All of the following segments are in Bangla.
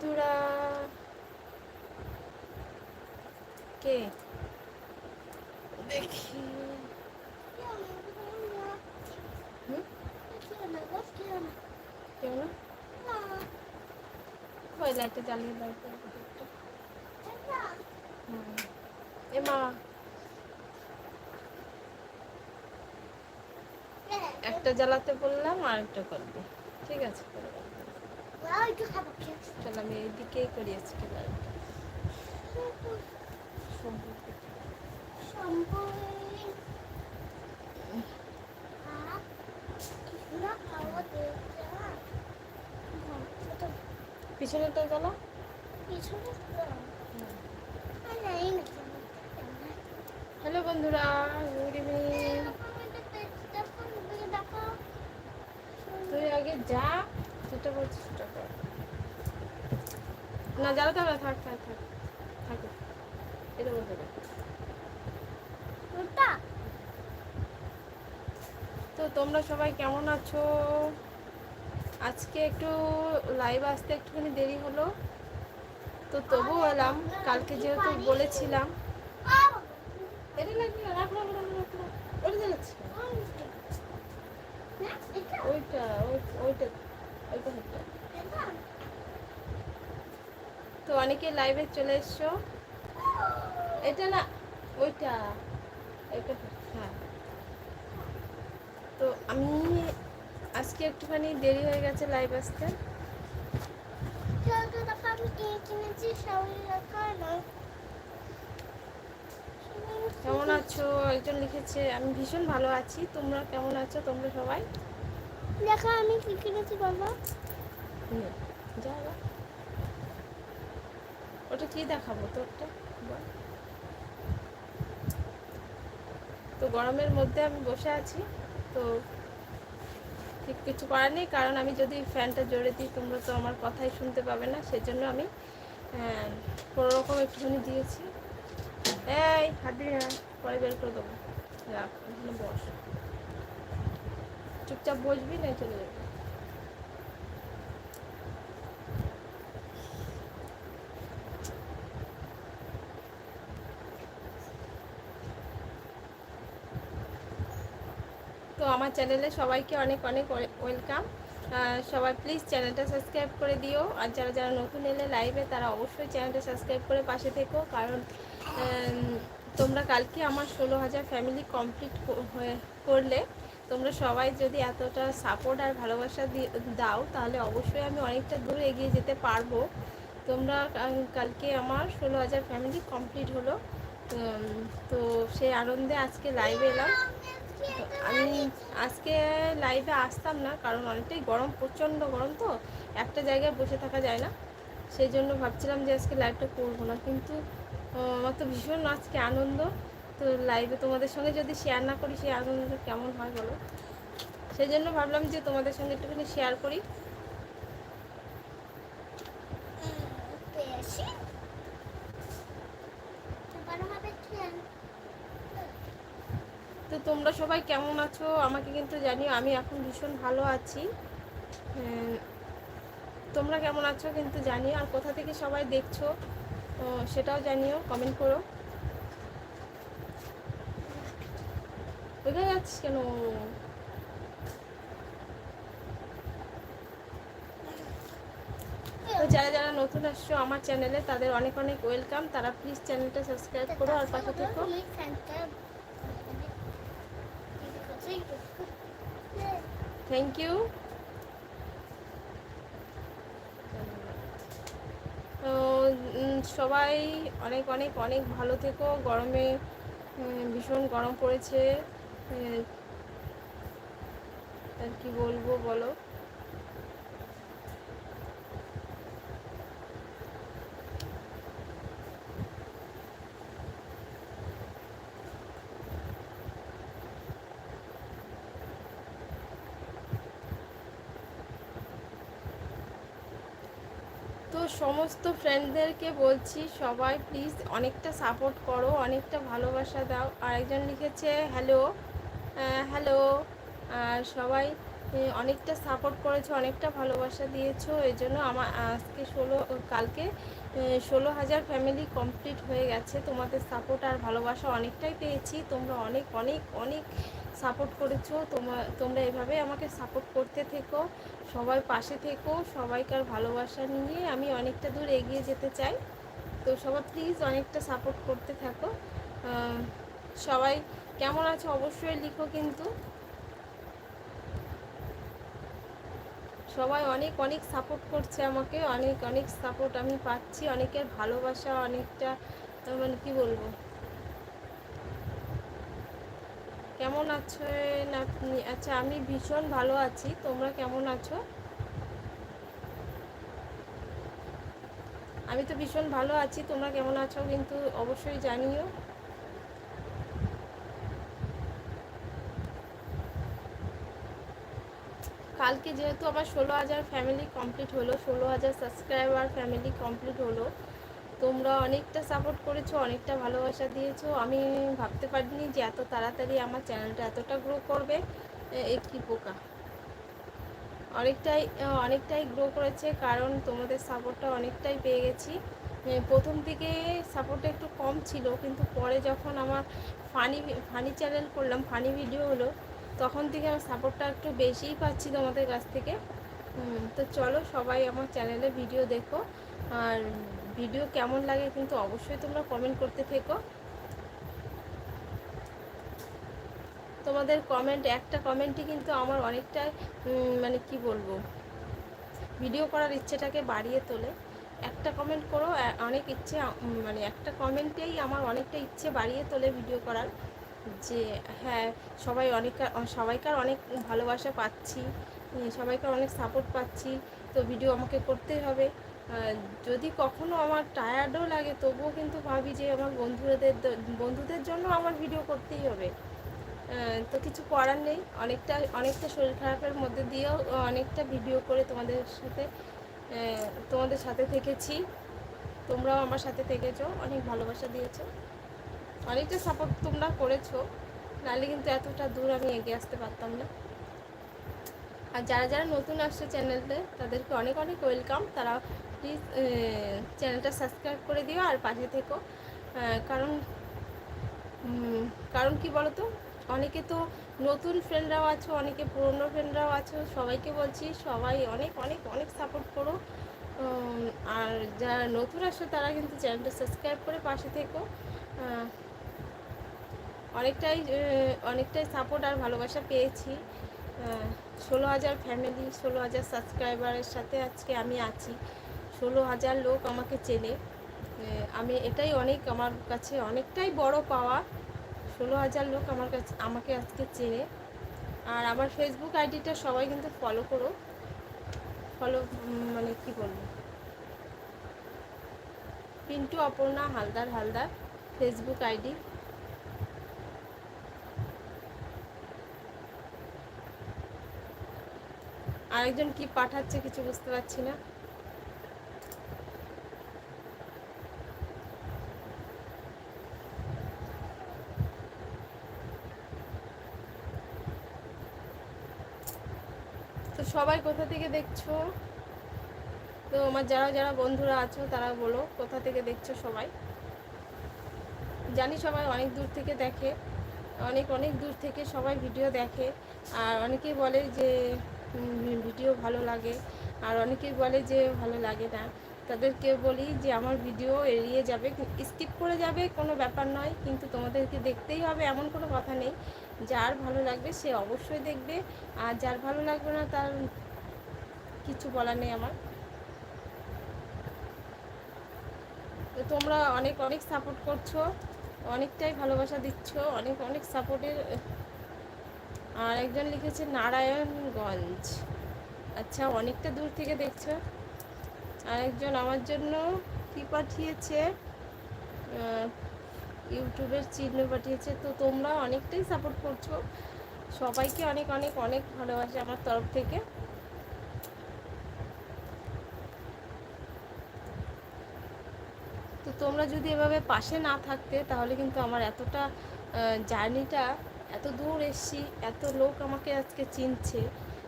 বন্ধুরা কে? দেখি? কেউ না ওই লাইটটা জ্বালিয়ে। এ মা। একটা জ্বালাতে বললাম আর একটা করবি। ঠিক আছে চল, আমি এইদিকেই করি আজকে লাইটটা সম্পর্কে পিছনেটা জ্বালা হ্যালো বন্ধুরা, গুড ইভিনিং। তুই আগে যা। না জ্বালাতে হবে থাক থাক থাক থাক এটা হবে তো তোমরা সবাই কেমন আছো? আজকে একটু লাইভ আসতে একটুখানি দেরি হলো। তো তবুও এলাম কালকে যেহেতু বলেছিলাম এটা লাগবে না রাখ রাখ রাখ রাখ রাখ। ওটা জ্বালাচ্ছি না। ওইটা ওই- ওইটা ওইটা হচ্ছে তো অনেকে লাইভে চলে এসছো। এটা না ওইটা। ওইটা হ্যাঁ। তো আমি আজকে একটুখানি দেরি হয়ে গেছে লাইভ আসতে। কেমন আছো? একজন লিখেছে আমি ভীষণ ভালো আছি। তোমরা কেমন আছো? তোমরা সবাই? দেখা আমি কি কিনেছি বাবা যা। ওটা কি দেখাবো? তোরটা। তো গরমের মধ্যে আমি বসে আছি, তো ঠিক কিছু করার নেই, কারণ আমি যদি ফ্যানটা জোরে দিই, তোমরা তো আমার কথাই শুনতে পাবে না, সেজন্য আমি কোনো রকম একটুখানি দিয়েছি। এই, হাত না পরে বের করে দেবো। রাখ বস। চুপচাপ বসবি না, চলে যাবি তো আমার চ্যানেলে সবাইকে অনেক অনেক ওয়েলকাম। সবাই প্লিজ চ্যানেলটা সাবস্ক্রাইব করে দিও। আর যারা যারা নতুন এলে লাইভে, তারা অবশ্যই চ্যানেলটা সাবস্ক্রাইব করে পাশে থেকো। কারণ তোমরা কালকে আমার ষোলো হাজার ফ্যামিলি কমপ্লিট করলে, তোমরা সবাই যদি এতটা সাপোর্ট আর ভালোবাসা দাও, তাহলে অবশ্যই আমি অনেকটা দূর এগিয়ে যেতে পারব। তোমরা কালকে আমার ষোলো হাজার ফ্যামিলি কমপ্লিট হলো। তো সেই আনন্দে আজকে লাইভে এলাম। আমি আজকে লাইভে আসতাম না, কারণ অনেকটাই গরম, প্রচণ্ড গরম তো, একটা জায়গায় বসে থাকা যায় না। সেই জন্য ভাবছিলাম যে আজকে লাইভটা করব না, কিন্তু আমার তো ভীষণ আজকে আনন্দ। তো লাইভে তোমাদের সঙ্গে যদি শেয়ার না করি, সেই আনন্দটা কেমন হয় বলো? সেই জন্য ভাবলাম যে তোমাদের সঙ্গে একটুখানি শেয়ার করি পেয়েছি এবার হবে ট্রেন তো তোমরা সবাই কেমন আছো? আমাকে কিন্তু জানিও, আমি এখন ভীষণ ভালো আছি। তোমরা কেমন আছো কিন্তু জানিও, আর কোথা থেকে সবাই দেখছ সেটাও জানিও কমেন্ট করো। কোথায় যাচ্ছিস কেন? যারা যারা নতুন আসছো আমার চ্যানেলে তাদের অনেক অনেক ওয়েলকাম তারা প্লিজ চ্যানেলটা সাবস্ক্রাইব করো আর পাশে থেকো তুমি ফ্যানটা থ্যাংক ইউ তো সবাই অনেক অনেক অনেক ভালো থেকো। গরমে ভীষণ গরম পড়েছে। আর কি বলব বলো? সমস্ত ফ্রেন্ডদেরকে বলছি, সবাই প্লিজ অনেকটা সাপোর্ট করো, অনেকটা ভালোবাসা দাও। আরেকজন লিখেছে হ্যালো হ্যালো সবাই অনেকটা সাপোর্ট করেছ, অনেকটা ভালোবাসা দিয়েছ। এই জন্য আমার আজকে ষোলো, কালকে ষোলো হাজার ফ্যামিলি কমপ্লিট হয়ে গেছে। তোমাদের সাপোর্ট আর ভালোবাসা অনেকটাই পেয়েছি। তোমরা অনেক অনেক অনেক সাপোর্ট করেছ তোমার তোমরা এভাবে আমাকে সাপোর্ট করতে থেকো সবাই পাশে থেকো, সবাইকার ভালোবাসা নিয়ে আমি অনেকটা দূর এগিয়ে যেতে চাই। তো সবাই প্লিজ অনেকটা সাপোর্ট করতে থাকো। সবাই কেমন আছো অবশ্যই লিখো কিন্তু। সবাই অনেক অনেক সাপোর্ট করছে আমাকে, অনেক অনেক সাপোর্ট আমি পাচ্ছি, অনেকের ভালোবাসা অনেকটা মানে কি বলব? কেমন আছেন আপনি আচ্ছা আমি ভীষণ ভালো আছি। তোমরা কেমন আছো? আমি তো ভীষণ ভালো আছি, তোমরা কেমন আছো কিন্তু অবশ্যই জানিও। কালকে যেহেতু আমার ষোলো হাজার ফ্যামিলি কমপ্লিট হলো, ষোলো হাজার সাবস্ক্রাইবার ফ্যামিলি কমপ্লিট হলো তোমরা অনেকটা সাপোর্ট করেছ, অনেকটা ভালোবাসা দিয়েছ। আমি ভাবতে পারিনি যে এত তাড়াতাড়ি আমার চ্যানেলটা এতটা গ্রো করবে। একটি পোকা অনেকটাই অনেকটাই গ্রো করেছে কারণ তোমাদের সাপোর্টটা অনেকটাই পেয়ে গেছি। প্রথম দিকে সাপোর্টটা একটু কম ছিল, কিন্তু পরে যখন আমার ফানি ফানি চ্যানেল করলাম ফানি ভিডিও হলো, তখন থেকে আমার সাপোর্টটা একটু বেশিই পাচ্ছি তোমাদের কাছ থেকে। তো চলো সবাই আমার চ্যানেলে ভিডিও দেখো। আর ভিডিও কেমন লাগে কিন্তু অবশ্যই তোমরা কমেন্ট করতে থেকো। তোমাদের কমেন্ট একটা কমেন্টই কিন্তু আমার অনেকটা উম, মানে কি বলব ভিডিও করার ইচ্ছেটাকে বাড়িয়ে তোলে। একটা কমেন্ট করো অনেক ইচ্ছে মানে একটা কমেন্টেই আমার অনেকটা ইচ্ছে বাড়িয়ে তোলে ভিডিও করার। যে হ্যাঁ সবাই অনেক সবাইকার অনেক ভালোবাসা পাচ্ছি সবাইকার অনেক সাপোর্ট পাচ্ছি তো ভিডিও আমাকে করতেই হবে। যদি কখনো আমার টায়ার্ডও লাগে, তবুও কিন্তু ভাবি যে আমার বন্ধুদের বন্ধুদের জন্য আমার ভিডিও করতেই হবে। তো কিছু করার নেই। অনেকটা অনেকটা শরীর খারাপের মধ্যে দিয়েও অনেকটা ভিডিও করে তোমাদের সাথে তোমাদের সাথে থেকেছি। তোমরাও আমার সাথে থেকেছো। অনেক ভালোবাসা দিয়েছ। অনেকটা সাপোর্ট তোমরা করেছ। নাহলে কিন্তু এতটা দূর আমি এগিয়ে আসতে পারতাম না। আর যারা যারা নতুন আসছে চ্যানেলে তাদেরকে অনেক অনেক ওয়েলকাম তারা প্লিজ চ্যানেলটা সাবস্ক্রাইব করে দিও আর পাশে থেকো। কারণ কারণ কি বলতো? অনেকে তো নতুন ফ্রেন্ডরাও আছো, অনেকে পুরনো ফ্রেন্ডরাও আছো, সবাইকে বলছি সবাই অনেক অনেক অনেক সাপোর্ট করো। আর যারা নতুন আসো তারা কিন্তু চ্যানেলটা সাবস্ক্রাইব করে পাশে থেকো। অনেকটাই অনেকটাই সাপোর্ট আর ভালোবাসা পেয়েছি। ষোলো হাজার ফ্যামিলি ষোলো হাজার সাবস্ক্রাইবারের সাথে আজকে আমি আছি। ষোলো হাজার লোক আমাকে চেনে। আমি এটাই অনেক আমার কাছে অনেকটাই বড় পাওয়া। ষোলো হাজার লোক আমার কাছে, আমাকে আজকে চেনে। আর আমার ফেসবুক আইডিটা সবাই কিন্তু ফলো করো। ফলো মানে কি বলব? Pintu, Aparna, Haldar Haldar Facebook ID. আরেকজন কি পাঠাচ্ছে কিছু বুঝতে পারছি না। তো সবাই কোথা থেকে দেখছ? তো আমার যারা যারা বন্ধুরা আছো, তারা বলো, কোথা থেকে দেখছ সবাই? জানি সবাই অনেক দূর থেকে দেখে, অনেক অনেক দূর থেকে সবাই ভিডিও দেখে, আর অনেকেই বলে যে ভিডিও ভালো লাগে, আর অনেকেই বলে যে ভালো লাগে না। তাদেরকে বলি যে আমার ভিডিও এড়িয়ে যাবে, স্কিপ করে যাবে, কোনো ব্যাপার নয়। কিন্তু তোমাদেরকে দেখতেই হবে, এমন কোনো কথা নেই। যার ভালো লাগবে সে অবশ্যই দেখবে, আর যার ভালো লাগবে না তার কিছু বলার নেই আমার। তো তোমরা অনেক অনেক সাপোর্ট করছ, অনেকটাই ভালোবাসা দিচ্ছ, অনেক অনেক সাপোর্টের আর একজন লিখেছে, নারায়ণগঞ্জ। আচ্ছা অনেকটা দূর থেকে দেখছ। আর একজন আমার জন্য কি পাঠিয়েছে? ইউটিউবের চিহ্ন পাঠিয়েছে। তো তোমরা অনেকটাই সাপোর্ট করছ। সবাইকে অনেক অনেক অনেক ভালোবাসে আমার তরফ থেকে। তো তোমরা যদি এভাবে পাশে না থাকতে, তাহলে কিন্তু আমার এতটা জার্নিটা এত দূর এসছি, এত লোক আমাকে আজকে চিনছে।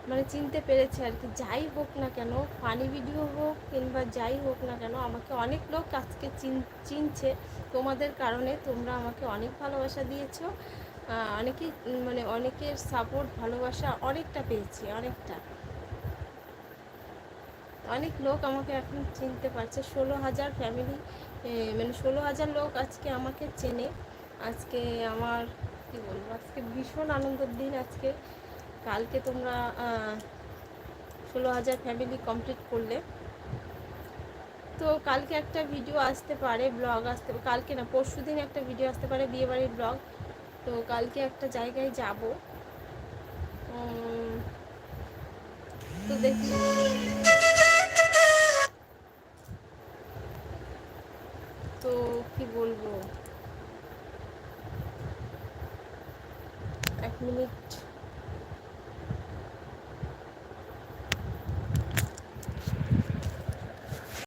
মানে চিনতে পেরেছে আর কি। যাই হোক না কেন ফানি ভিডিও হোক কিংবা যাই হোক না কেন আমাকে অনেক লোক আজকে চিন চিনছে। তোমাদের কারণে তোমরা আমাকে অনেক ভালোবাসা দিয়েছ। আহ, অনেকেই মানে অনেকের সাপোর্ট ভালোবাসা অনেকটা পেয়েছি অনেকটা। অনেক লোক আমাকে এখন চিনতে পারছে। ষোলো হাজার ফ্যামিলি মানে ষোলো হাজার লোক আজকে আমাকে চেনে। আজকে আমার কি বলব আজকে ভীষণ আনন্দের দিন আজকে। কালকে তোমরা ষোলো হাজার ফ্যামিলি কমপ্লিট করলে। তো কালকে একটা ভিডিও আসতে পারে ব্লগ আসতে, কালকে না, পরশু দিন একটা ভিডিও আসতে পারে, বিয়েবাড়ির ব্লগ তো কালকে একটা জায়গায় যাব। তো দেখি।